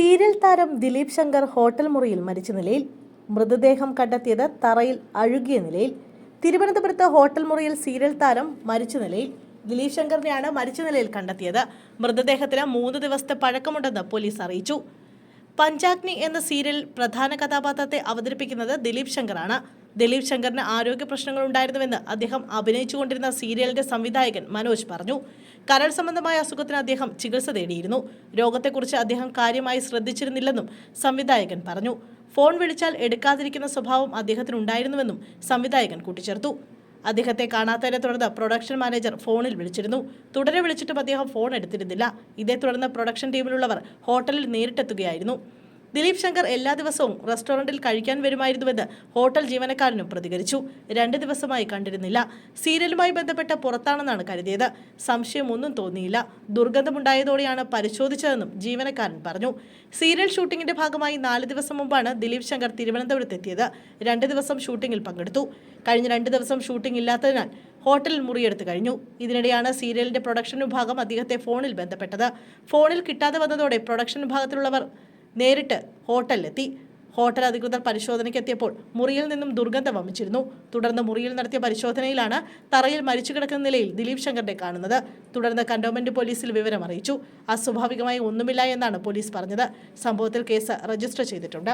Serial താരം Dileep Shankar hotel മുറിയിൽ മരിച്ച നിലയിൽ മൃതദേഹം കണ്ടെത്തിയത് തറയിൽ അഴുകിയ നിലയിൽ. തിരുവനന്തപുരത്ത് ഹോട്ടൽ മുറിയിൽ സീരിയൽ താരം മരിച്ച നിലയിൽ ദിലീപ് ശങ്കറിനെയാണ് മരിച്ച നിലയിൽ കണ്ടെത്തിയത്. മൃതദേഹത്തിന് മൂന്ന് ദിവസത്തെ പഴക്കമുണ്ടെന്ന് പോലീസ് അറിയിച്ചു. പഞ്ചാഗ്നി എന്ന സീരിയലിൽ പ്രധാന കഥാപാത്രത്തെ അവതരിപ്പിക്കുന്നത് ദിലീപ് ശങ്കറാണ്. ദിലീപ് ശങ്കറിന് ആരോഗ്യ പ്രശ്നങ്ങൾ ഉണ്ടായിരുന്നുവെന്ന് അദ്ദേഹം അഭിനയിച്ചുകൊണ്ടിരുന്ന സീരിയലിന്റെ സംവിധായകൻ മനോജ് പറഞ്ഞു. കരൾ സംബന്ധമായ അസുഖത്തിന് അദ്ദേഹം ചികിത്സ തേടിയിരുന്നു. രോഗത്തെക്കുറിച്ച് അദ്ദേഹം കാര്യമായി ശ്രദ്ധിച്ചിരുന്നില്ലെന്നും സംവിധായകൻ പറഞ്ഞു. ഫോൺ വിളിച്ചാൽ എടുക്കാതിരിക്കുന്ന സ്വഭാവം അദ്ദേഹത്തിനുണ്ടായിരുന്നുവെന്നും സംവിധായകൻ കൂട്ടിച്ചേർത്തു. അദ്ദേഹത്തെ കാണാത്തതിനെ തുടർന്ന് പ്രൊഡക്ഷൻ മാനേജർ ഫോണിൽ വിളിച്ചിരുന്നു. തുടരെ വിളിച്ചിട്ടും അദ്ദേഹം ഫോൺ എടുത്തിരുന്നില്ല. ഇതേ തുടർന്ന് പ്രൊഡക്ഷൻ ടീമിലുള്ളവർ ഹോട്ടലിൽ നേരിട്ടെത്തുകയായിരുന്നു. ദിലീപ് ശങ്കർ എല്ലാ ദിവസവും റെസ്റ്റോറന്റിൽ കഴിക്കാൻ വരുമായിരുന്നുവെന്ന് ഹോട്ടൽ ജീവനക്കാരനും പ്രതികരിച്ചു. രണ്ട് ദിവസമായി കണ്ടിരുന്നില്ല. സീരിയലുമായി ബന്ധപ്പെട്ട പുറത്താണെന്നാണ് കരുതിയത്. സംശയമൊന്നും തോന്നിയില്ല. ദുർഗന്ധമുണ്ടായതോടെയാണ് പരിശോധിച്ചതെന്നും ജീവനക്കാരൻ പറഞ്ഞു. സീരിയൽ ഷൂട്ടിംഗിന്റെ ഭാഗമായി നാല് ദിവസം മുമ്പാണ് ദിലീപ് ശങ്കർ തിരുവനന്തപുരത്ത് എത്തിയത് രണ്ട് ദിവസം ഷൂട്ടിംഗിൽ പങ്കെടുത്തു. കഴിഞ്ഞ രണ്ട് ദിവസം ഷൂട്ടിംഗ് ഇല്ലാത്തതിനാൽ ഹോട്ടലിൽ മുറിയെടുത്തു കഴിഞ്ഞു. ഇതിനിടെയാണ് സീരിയലിന്റെ പ്രൊഡക്ഷൻ വിഭാഗം അദ്ദേഹത്തെ ഫോണിൽ ബന്ധപ്പെട്ടത്. ഫോണിൽ കിട്ടാതെ വന്നതോടെ പ്രൊഡക്ഷൻ വിഭാഗത്തിലുള്ളവർ നേരിട്ട് ഹോട്ടലിലെത്തി. ഹോട്ടൽ അധികൃതർ പരിശോധനയ്ക്ക് എത്തിയപ്പോൾ മുറിയിൽ നിന്നും ദുർഗന്ധം വമിച്ചിരുന്നു. തുടർന്ന് മുറിയിൽ നടത്തിയ പരിശോധനയിലാണ് തറയിൽ മരിച്ചു കിടക്കുന്ന നിലയിൽ ദിലീപ് ശങ്കറിനെ കാണുന്നത്. തുടർന്ന് കണ്ടോൺമെന്റ് പോലീസിൽ വിവരം അറിയിച്ചു. അസ്വാഭാവികമായി ഒന്നുമില്ല എന്നാണ് പോലീസ് പറഞ്ഞത്. സംഭവത്തിൽ കേസ് രജിസ്റ്റർ ചെയ്തിട്ടുണ്ട്.